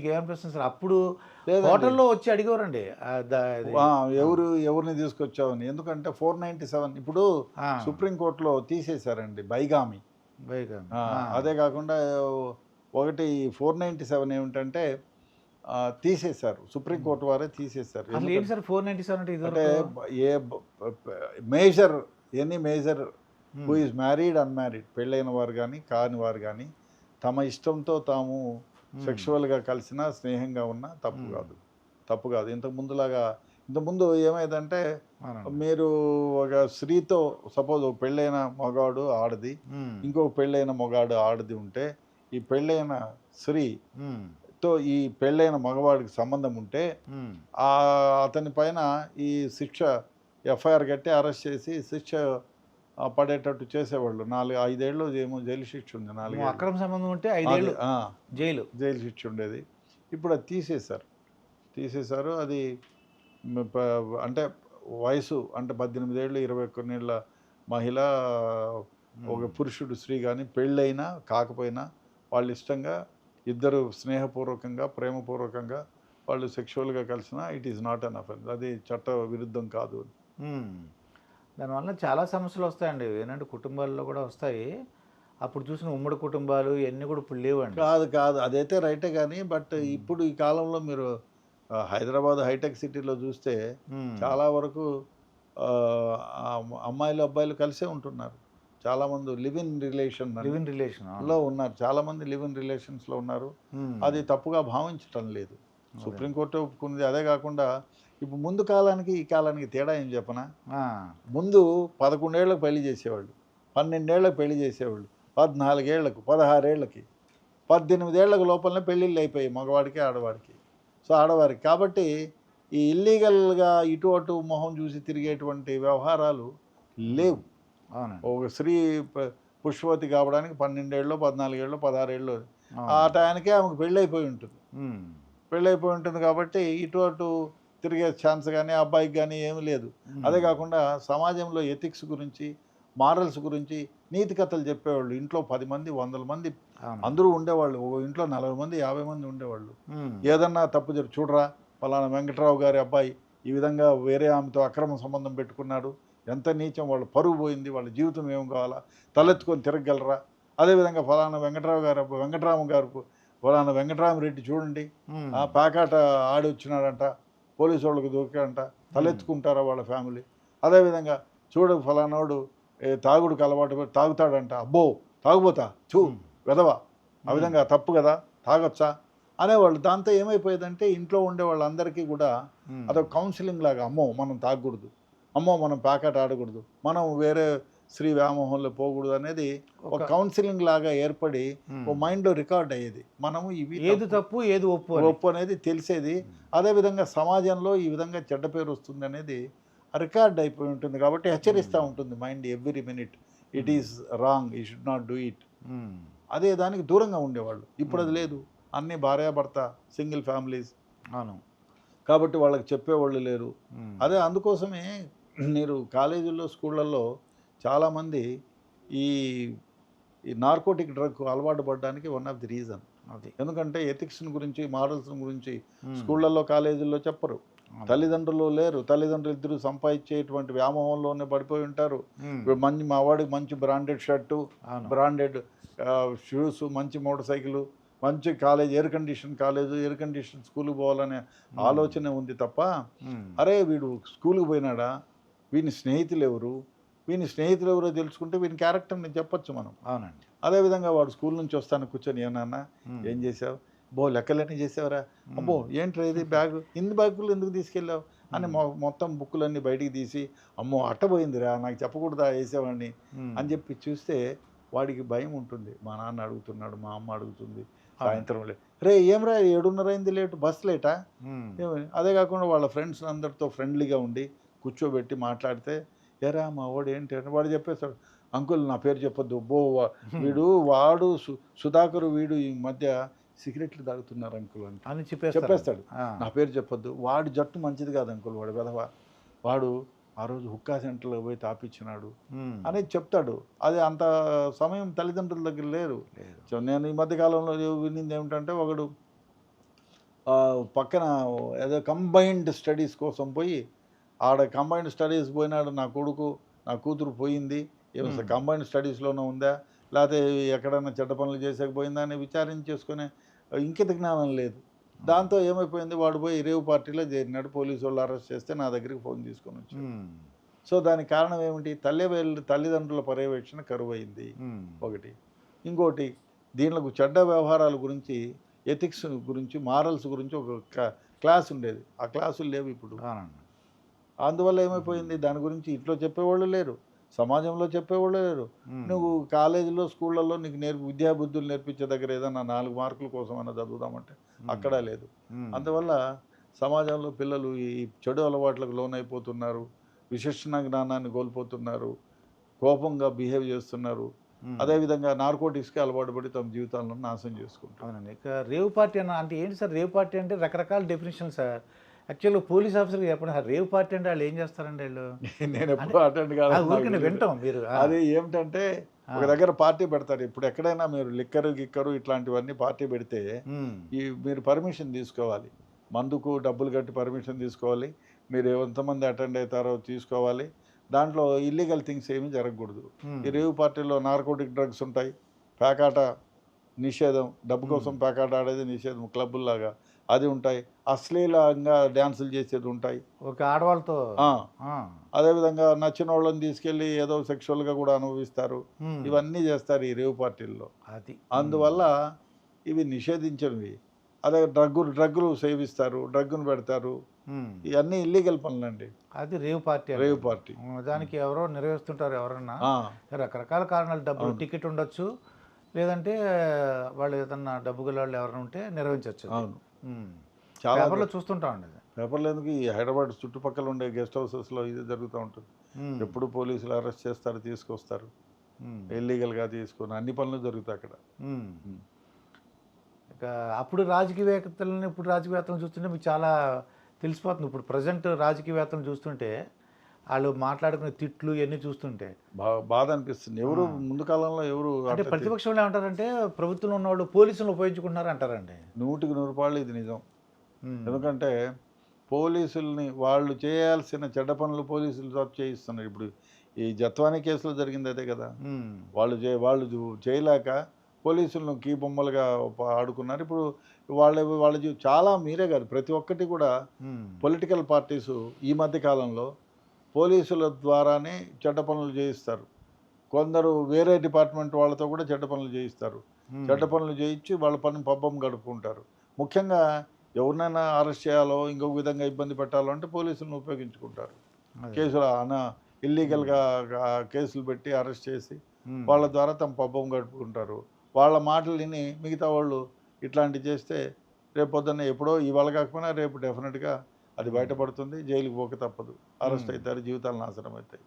ఏమనిపిస్తుంది సార్. అప్పుడు. హోటల్లో వచ్చి అడిగేవారండి. ఎవరు ఎవరిని తీసుకొచ్చావని. ఎందుకంటే ఫోర్ నైంటీ సెవెన్ ఇప్పుడు సుప్రీంకోర్టులో తీసేశారండి బైగామి. బైగా. ఆ, ఆ, అదే కాకుండా ఒకటి ఫోర్ నైంటీ సెవెన్ ఏమిటంటే తీసేశారు. సుప్రీంకోర్టు వారే తీసేశారు. సార్ ఫోర్ నైన్టీ సెవెన్ అంటే a major any major who is married unmarried. పెళ్ళైన వారు కానీ కాని వారు కానీ తమ ఇష్టంతో తాము సెక్షువల్గా కలిసినా స్నేహంగా ఉన్నా తప్పు Hmm. కాదు. తప్పు కాదు. ఇంతకు ముందులాగా ఇంతకుముందు ఏమైందంటే మీరు ఒక స్త్రీతో సపోజ్ ఒక పెళ్ళైన మగాడు ఆడది ఇంకొక పెళ్ళైన మగాడు ఆడది ఉంటే ఈ పెళ్ళైన స్త్రీతో ఈ పెళ్ళైన మగవాడికి సంబంధం ఉంటే ఆ అతని పైన ఈ శిక్ష ఎఫ్ఐఆర్ కట్టి అరెస్ట్ చేసి శిక్ష పడేటట్టు చేసేవాళ్ళు. నాలుగు ఐదేళ్ళు ఏమో జైలు శిక్ష ఉంది నాలుగు అక్రమ సంబంధం ఉంటే ఐదేళ్ళు జైలు. జైలు శిక్ష ఉండేది. ఇప్పుడు అది తీసేశారు. తీసేశారు. అది అంటే వయసు అంటే పద్దెనిమిది ఏళ్ళు ఇరవై ఒక్కనేళ్ళ మహిళ ఒక పురుషుడు స్త్రీ కానీ పెళ్ళైనా కాకపోయినా వాళ్ళు ఇష్టంగా ఇద్దరు స్నేహపూర్వకంగా ప్రేమపూర్వకంగా వాళ్ళు సెక్షువల్గా కలిసినా it is not an offence. అది చట్ట విరుద్ధం కాదు. దానివల్ల చాలా సమస్యలు వస్తాయండి. ఏంటంటే కుటుంబాల్లో కూడా వస్తాయి. అప్పుడు చూసిన ఉమ్మడి కుటుంబాలు ఇవన్నీ కూడా ఇప్పుడు లేవండి. కాదు కాదు. అదైతే రైటే కానీ బట్ ఇప్పుడు ఈ కాలంలో మీరు హైదరాబాద్ హైటెక్ సిటీలో చూస్తే. చాలా వరకు అమ్మాయిలు అబ్బాయిలు కలిసే ఉంటున్నారు. చాలామంది live in relation live in రిలేషన్లో ఉన్నారు. చాలామంది లివ్ ఇన్ రిలేషన్స్లో ఉన్నారు. అది తప్పుగా భావించటం లేదు. సుప్రీంకోర్టు ఒప్పుకుంది అదే కాకుండా ఇప్పుడు ముందు కాలానికి ఈ కాలానికి తేడా ఏం చెప్పనా? ముందు పదకొండేళ్ళకు పెళ్ళి చేసేవాళ్ళు పన్నెండేళ్ళకు పెళ్ళి చేసేవాళ్ళు పద్నాలుగేళ్ళకు పదహారేళ్ళకి పద్దెనిమిదేళ్ళకు లోపలనే పెళ్ళిళ్ళు అయిపోయాయి మగవాడికి ఆడవాడికి. సో ఆడవారికి. కాబట్టి ఈ ఇల్లీగల్గా ఇటు అటు మొహం చూసి తిరిగేటువంటి వ్యవహారాలు లేవు. ఒక స్త్రీ పుష్పవతి కావడానికి పన్నెండేళ్ళు పద్నాలుగేళ్ళు పదహారేళ్ళు ఆ. టయానికే ఆమెకు పెళ్ళైపోయి ఉంటుంది. పెళ్ళైపోయి ఉంటుంది కాబట్టి ఇటు అటు తిరిగే ఛాన్స్ కానీ అబ్బాయికి కానీ ఏమీ లేదు. అదే కాకుండా సమాజంలో ఎథిక్స్ గురించి మారల్స్ గురించి నీతి కథలు చెప్పేవాళ్ళు ఇంట్లో పది మంది వందల మంది. అందరూ ఉండేవాళ్ళు ఓ ఇంట్లో నలభై మంది యాభై మంది ఉండేవాళ్ళు. ఏదన్నా తప్పు జరి చూడరా పలానా వెంకట్రావు గారి అబ్బాయి ఈ విధంగా వేరే ఆమెతో అక్రమ సంబంధం పెట్టుకున్నాడు ఎంత నీచం వాళ్ళ పరువు పోయింది వాళ్ళ జీవితం ఏం కావాలా తలెత్తుకొని తిరగలరా అదేవిధంగా ఫలానా వెంకట్రావు గారు వెంకట్రామ గారు ఫలానా వెంకట్రామరెడ్డి చూడండి. ఆ ప్యాకాట ఆడి వచ్చినాడంట పోలీసు వాళ్ళకి దొరికాడంట తలెత్తుకుంటారా వాళ్ళ ఫ్యామిలీ? అదేవిధంగా చూడు ఫలానాడు తాగుడుకు అలవాటు తాగుతాడంట అబ్బో తాగుపోతా చూ వెదవా ఆ విధంగా తప్పు కదా తాగొచ్చా? అనేవాళ్ళు దాంతో ఏమైపోయేదంటే ఇంట్లో ఉండే వాళ్ళందరికీ కూడా. అదొక కౌన్సిలింగ్ లాగా అమ్మో మనం తాగకూడదు అమ్మో మనం ప్యాకెట్ ఆడకూడదు మనం వేరే స్త్రీ వ్యామోహంలో పోకూడదు అనేది ఒక కౌన్సిలింగ్ లాగా ఏర్పడి. ఓ మైండ్లో రికార్డ్ అయ్యేది. మనము ఇవి ఏది తప్పు. ఏది ఒప్పు. ఒప్పు అనేది తెలిసేది. అదేవిధంగా సమాజంలో ఈ విధంగా చెడ్డ పేరు వస్తుంది అనేది రికార్డ్ అయిపోయి ఉంటుంది కాబట్టి హెచ్చరిస్తూ ఉంటుంది mind every minute. It is wrong we should not do it. అదే దానికి దూరంగా ఉండేవాళ్ళు. ఇప్పుడు అది లేదు. అన్ని భార్యాభర్త సింగిల్ ఫ్యామిలీస్. అవును. కాబట్టి వాళ్ళకి చెప్పేవాళ్ళు లేరు. అదే అందుకోసమే మీరు కాలేజీల్లో స్కూళ్ళల్లో చాలామంది ఈ ఈ నార్కోటిక్ డ్రగ్ అలవాటు పడడానికి వన్ ఆఫ్ ది రీజన్. ఎందుకంటే ఎథిక్స్ గురించి మారల్స్ గురించి. స్కూళ్ళల్లో కాలేజీల్లో చెప్పరు. తల్లిదండ్రులు లేరు. తల్లిదండ్రులు ఇద్దరు సంపాదించేటువంటి వ్యామోహంలోనే పడిపోయి ఉంటారు. మంచి మా వాడికి మంచి బ్రాండెడ్ షర్టు బ్రాండెడ్ షూస్ మంచి మోటార్ సైకిల్ మంచి college air condition college air condition స్కూల్కి పోవాలనే ఆలోచన ఉంది తప్ప. అరే వీడు స్కూల్కి పోయినాడా? వీని స్నేహితులు ఎవరు? వీని స్నేహితులు ఎవరో తెలుసుకుంటే వీని క్యారెక్టర్ని చెప్పొచ్చు మనం. అవునండి. అదేవిధంగా వాడు స్కూల్ నుంచి వస్తాను కూర్చొని ఏమన్నా. ఏం చేసావు? బో లెక్కలన్నీ చేసావురా. అబ్బో ఏంట్రా ఇది బ్యాగ్? ఇన్ని బ్యాగులు ఎందుకు తీసుకెళ్ళావు? అని మొత్తం బుక్కులన్నీ బయటికి తీసి అమ్మో అట్టపోయిందిరా నాకు చెప్పకూడదా వేసేవాడిని. అని చెప్పి చూస్తే వాడికి భయం ఉంటుంది. మా నాన్న అడుగుతున్నాడు మా అమ్మ అడుగుతుంది. సాయంత్రం లే రే ఏమ్రా ఏడున్నర అయింది లేటు బస్ లేటా? అదే కాకుండా వాళ్ళ ఫ్రెండ్స్ అందరితో ఫ్రెండ్లీగా ఉండి కూర్చోబెట్టి మాట్లాడితే ఎరా మా వాడు ఏంటి వాడు చెప్పేస్తాడు. అంకుల్ నా పేరు చెప్పొద్దు. బో వీడు వాడు సు- సుధాకర్ వీడు ఈ మధ్య సిగరెట్లు తాగుతున్నారు అంకుల్ అని అని చెప్పేస్తాడు. నా పేరు చెప్పొద్దు. వాడి జట్టు మంచిది కాదు అంకుల్ వాడు విధవ. వాడు ఆ రోజు హుక్కా సెంటర్లో పోయి తాపిచ్చినాడు. మ్మ్. అనేది చెప్తాడు. అది అంత సమయం తల్లిదండ్రుల దగ్గర లేరు నేను ఈ మధ్య కాలంలో వినింది ఏమిటంటే ఒకడు పక్కన ఏదో కంబైన్డ్ స్టడీస్ కోసం పోయి ఆడ కంబైన్డ్ స్టడీస్ పోయినాడు నా కొడుకు నా కూతురు పోయింది. ఏమో. కంబైన్డ్ స్టడీస్లోనే ఉందా? లేకపోతే ఎక్కడైనా చెడ్డ పనులు చేసేకపోయిందా అని విచారించేసుకునే ఇంకిత జ్ఞానం లేదు. దాంతో ఏమైపోయింది? వాడు పోయి రేవు పార్టీలో చేరినాడు. పోలీసు వాళ్ళు అరెస్ట్ చేస్తే నా దగ్గరికి ఫోన్ తీసుకొని వచ్చాడు. ఉమ్, సో దానికి కారణం ఏమిటి? తల్లి తల్లిదండ్రుల పర్యవేక్షణ కరువు అయింది ఒకటి. ఇంకోటి దీనిలో చెడ్డ వ్యవహారాల గురించి ఎథిక్స్ గురించి మారల్స్ గురించి ఒక క్లా- క్లాస్ ఉండేది. ఆ క్లాసులు లేవు ఇప్పుడు. అందువల్ల ఏమైపోయింది? దాని గురించి ఇంట్లో చెప్పేవాళ్ళు లేరు. సమాజంలో చెప్పేవాళ్ళు లేరు. నువ్వు కాలేజీలో స్కూళ్ళల్లో నీకు నేర్పి విద్యాబుద్ధులు నేర్పించే దగ్గర ఏదైనా నాలుగు మార్కుల కోసం అన్న చదువుదామంటే అక్కడ లేదు. అందువల్ల సమాజంలో పిల్లలు ఈ చెడు అలవాట్లకు లోనైపోతున్నారు. విశిష్టణ జ్ఞానాన్ని కోల్పోతున్నారు. కోపంగా బిహేవ్ చేస్తున్నారు. అదేవిధంగా నార్కోటిక్స్కి అలవాటు పడి తమ జీవితాలను నాశనం చేసుకుంటారు అవునండి. ఇక రేవ్ పార్టీ అన్న అంటే ఏంటి సార్? రేవ్ పార్టీ అంటే రకరకాల డెఫినేషన్ సార్. యాక్చువల్గా పోలీస్ ఆఫీసర్కి చెప్పండి. రేవ్ పార్టీ అంటే వాళ్ళు ఏం చేస్తారండి వాళ్ళు? నేను ఎప్పుడు అటెండ్ కాదు వింటాం మీరు. అది ఏమిటంటే ఒక దగ్గర పార్టీ పెడతారు. ఇప్పుడు ఎక్కడైనా మీరు లిక్కరు గిక్కరు ఇట్లాంటివన్నీ పార్టీ పెడితే ఈ మీరు పర్మిషన్ తీసుకోవాలి. మందుకు డబ్బులు కట్టి పర్మిషన్ తీసుకోవాలి. మీరు ఎంతమంది అటెండ్ అవుతారో తీసుకోవాలి. దాంట్లో ఇల్లీగల్ థింగ్స్ ఏమీ జరగకూడదు. ఈ రేవు పార్టీలో నార్కోటిక్ డ్రగ్స్ ఉంటాయి. పేకాట నిషేధం. డబ్బు కోసం పేకాట ఆడేది నిషేధం. క్లబ్బుల్లాగా. అది ఉంటాయి. అశ్లీలంగా డ్యాన్సులు చేసేది ఉంటాయి. ఒక ఆడవాళ్ళతో. అదేవిధంగా నచ్చిన వాళ్ళని తీసుకెళ్ళి ఏదో సెక్షువల్గా కూడా అనుభవిస్తారు. ఇవన్నీ చేస్తారు ఈ రేవు పార్టీల్లో. అది. అందువల్ల ఇవి నిషేధించినవి. అదే డ్రగ్గులు డ్రగ్గులు సేవిస్తారు డ్రగ్గును పెడతారు. ఇవన్నీ ఇల్లీగల్ పనులండి. అది రేవ్ పార్టీ. Rave party. దానికి ఎవరో నిర్వహిస్తుంటారు ఎవరన్నా. రకరకాల కారణాలు. డబ్బులు. టికెట్ ఉండొచ్చు. లేదంటే వాళ్ళు ఏదన్నా డబ్బు గల వాళ్ళు ఎవరైనా ఉంటే నిర్వహించవచ్చు అవును. చాలా పేపర్లో చూస్తుంటామండి అది. పేపర్లు ఎందుకు? ఈ హైదరాబాద్ చుట్టుపక్కల ఉండే గెస్ట్ హౌసెస్లో ఇది జరుగుతూ ఉంటుంది. ఎప్పుడు పోలీసులు అరెస్ట్ చేస్తారు తీసుకొస్తారు. ఇల్లీగల్గా తీసుకొని అన్ని పనులు జరుగుతాయి అక్కడ. ఇక అప్పుడు రాజకీయవేత్తలను ఇప్పుడు రాజకీయవేత్తలను చూస్తుంటే మీకు చాలా తెలిసిపోతుంది. ఇప్పుడు ప్రజెంట్ రాజకీయవేత్తలను చూస్తుంటే వాళ్ళు మాట్లాడుకునే తిట్లు ఇవన్నీ చూస్తుంటే. బా బాధ అనిపిస్తుంది. ఎవరు. ముందు కాలంలో ఎవరు అంటే అట్లా ప్రతిపక్షంలో ఏమంటారంటే ప్రభుత్వంలో ఉన్నవాళ్ళు పోలీసులను ఉపయోగించుకుంటున్నారు అంటారండి. నూటికి నూరు పాళ్ళు ఇది నిజం. ఎందుకంటే పోలీసుల్ని వాళ్ళు చేయాల్సిన చెడ్డ పనులు పోలీసులు తప్పు చేయిస్తున్నారు. ఇప్పుడు ఈ జత్వాని కేసులో జరిగింది అదే కదా. వాళ్ళు చే వాళ్ళు చేయలేక పోలీసులను కీ బొమ్మలుగా ఆడుకున్నారు. ఇప్పుడు వాళ్ళ వాళ్ళ చాలా మీరే కాదు. ప్రతి ఒక్కటి కూడా పొలిటికల్ పార్టీస్ ఈ మధ్య కాలంలో పోలీసుల ద్వారానే చెడ్డ పనులు చేయిస్తారు. కొందరు వేరే డిపార్ట్మెంట్ వాళ్ళతో కూడా చెడ్డ పనులు చేయిస్తారు. చెడ్డ పనులు చేయించి వాళ్ళ పని పబ్బం గడుపుకుంటారు. ముఖ్యంగా ఎవరినైనా అరెస్ట్ చేయాలో ఇంకొక విధంగా ఇబ్బంది పెట్టాలో అంటే పోలీసులను ఉపయోగించుకుంటారు. కేసులు అన ఇల్లీగల్గా కేసులు పెట్టి అరెస్ట్ చేసి వాళ్ళ ద్వారా తమ పబ్బం గడుపుకుంటారు. వాళ్ళ మాటలు విని మిగతా వాళ్ళు ఇట్లాంటివి చేస్తే రేపు పొద్దున్న ఎప్పుడో ఇవాళ కాకపోయినా రేపు డెఫినెట్గా అది బయటపడుతుంది జైలుకి పోక తప్పదు. అరెస్ట్. అవుతారు జీవితాలు నాశనం అవుతాయి.